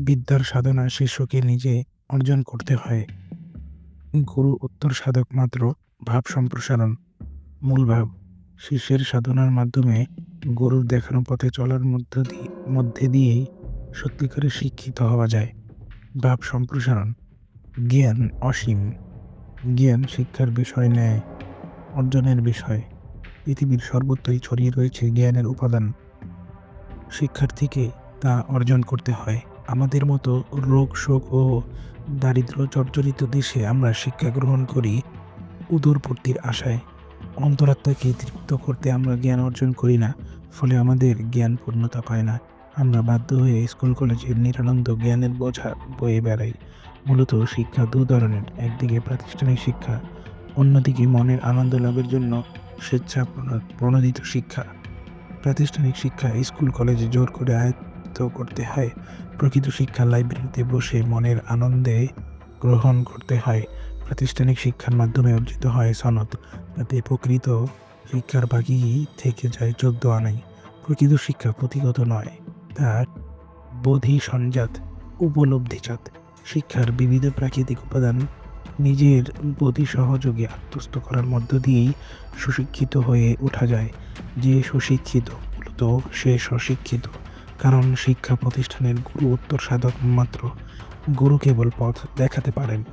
বিদ্যার সাধনা শিষ্যকে নিজে অর্জন করতে হয়। গুরু উত্তর সাধক মাত্র ভাব সম্প্রসারণ। মূল ভাব, শিষ্যের সাধনার মাধ্যমে গুরুর দেখানো পথে চলার মধ্য দিয়ে মধ্যে দিয়েই সত্যিকারের শিক্ষিত হওয়া যায়। ভাব সম্প্রসারণ, জ্ঞান অসীম। জ্ঞান শিক্ষার বিষয় নেয় অর্জনের বিষয়। পৃথিবীর সর্বত্রই ছড়িয়ে রয়েছে জ্ঞানের উপাদান। শিক্ষার্থীকে তা অর্জন করতে হয়। আমাদের মতো রোগ, শোক ও দারিদ্র জর্জরিত দেশে আমরা শিক্ষা গ্রহণ করি উদরপূর্তির আশায়। অন্তরাত্মাকে তৃপ্ত করতে আমরা জ্ঞান অর্জন করি না, ফলে আমাদের জ্ঞান পূর্ণতা পায় না। আমরা বাধ্য হয়ে স্কুল, কলেজের নিরানন্দ জ্ঞানের বোঝা বয়ে বেড়াই। মূলত শিক্ষা দু ধরনের, একদিকে প্রাতিষ্ঠানিক শিক্ষা, অন্যদিকে মনের আনন্দ লাভের জন্য স্বেচ্ছা প্রণ- প্রণোদিত শিক্ষা। প্রাতিষ্ঠানিক শিক্ষা স্কুল, কলেজে জোর করে আয়ত্ত করতে হয়। প্রকৃত শিক্ষা লাইব্রেরিতে বসে মনের আনন্দে গ্রহণ করতে হয়। প্রাতিষ্ঠানিক শিক্ষার মাধ্যমে অর্জিত হয় সনদ। তাতে প্রকৃত শিক্ষার বাকি থেকে যায় চোদ্দ আনাই। প্রকৃত শিক্ষা পুঁথিগত নয় তার বোধি সঞ্জাত উপলব্ধিজাত। শিক্ষার বিবিধ প্রাকৃতিক উপাদান নিজের বোধি সহযোগে আত্মস্থ করার মধ্য দিয়েই সুশিক্ষিত হয়ে ওঠা যায়। যে সুশিক্ষিত, মূলত সে স্বশিক্ষিত। কারণ শিক্ষা প্রতিষ্ঠানের গুরু উত্তর সাধক মাত্র গুরু কেবল পথ দেখাতে পারেন।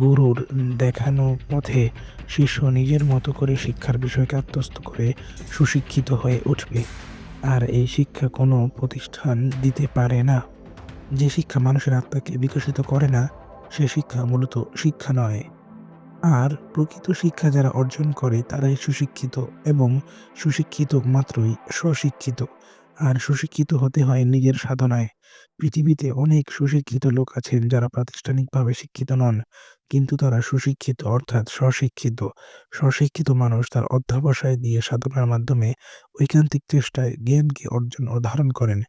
গুরুর দেখানো পথে শিষ্য নিজের মতো করে শিক্ষার বিষয়কে আত্মস্থ করে সুশিক্ষিত হয়ে উঠবে। আর এই শিক্ষা কোনো প্রতিষ্ঠান দিতে পারে না। যে শিক্ষা মানুষের আত্মাকে বিকশিত করে না, সে শিক্ষা মূলত শিক্ষা নয়। আর প্রকৃত শিক্ষা যারা অর্জন করে, তারাই সুশিক্ষিত এবং সুশিক্ষিত মাত্রই স্বশিক্ষিত। আর সুশিক্ষিত হতে হয় নিজের সাধনায়। পৃথিবীতে অনেক সুশিক্ষিত লোক আছেন যারা প্রাতিষ্ঠানিকভাবে শিক্ষিত নন, কিন্তু তারা সুশিক্ষিত অর্থাৎ স্বশিক্ষিত। স্বশিক্ষিত মানুষ তার অধ্যাবসায় দিয়ে সাধনার মাধ্যমে ঐকান্তিক চেষ্টায় জ্ঞানকে অর্জন ও ধারণ করেন।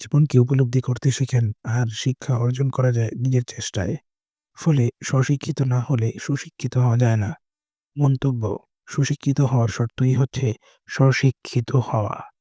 জীবনকে উপলব্ধি করতে শেখেন আর শিক্ষা অর্জন করা যায় নিজের চেষ্টায়। ফলে স্বশিক্ষিত না হলে সুশিক্ষিত হওয়া যায় না। মন্তব্য, সুশিক্ষিত হওয়ার শর্তই হচ্ছে স্বশিক্ষিত হওয়া।